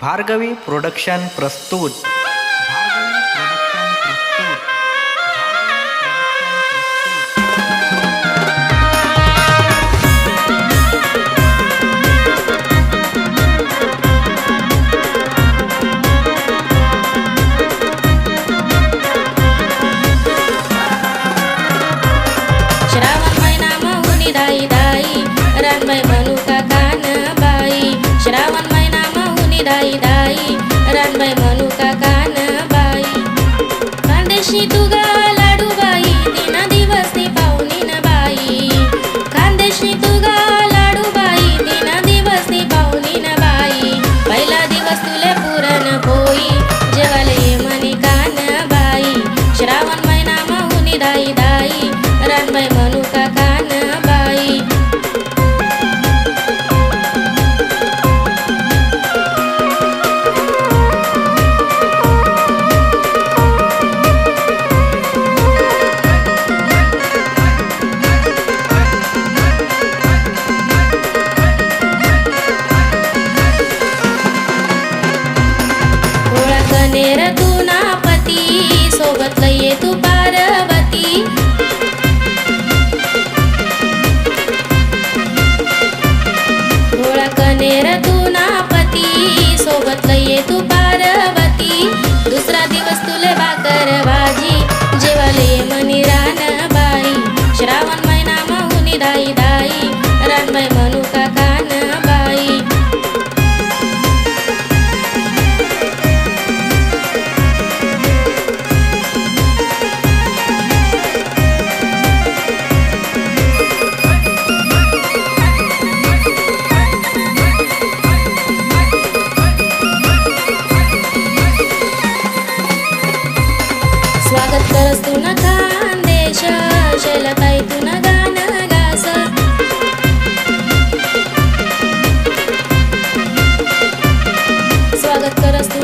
Bhargavi production प्रस्तुत नी दाई दाई रानबाई म्हणू का कान बाई परदेशी तुगा बनेर गुणापती सोबत ये तू पार्वती. गोळा कनेर गुणापती सोबत ये तू पार्वती. दुसरा दिवस तुले भाकर भाजी जेवाले मनी रानबाई. श्रावण महिना माहुनी दाई दाई रानबाई तरसू नका देश शैलताई तू ना गाणं गास. स्वागत करस तू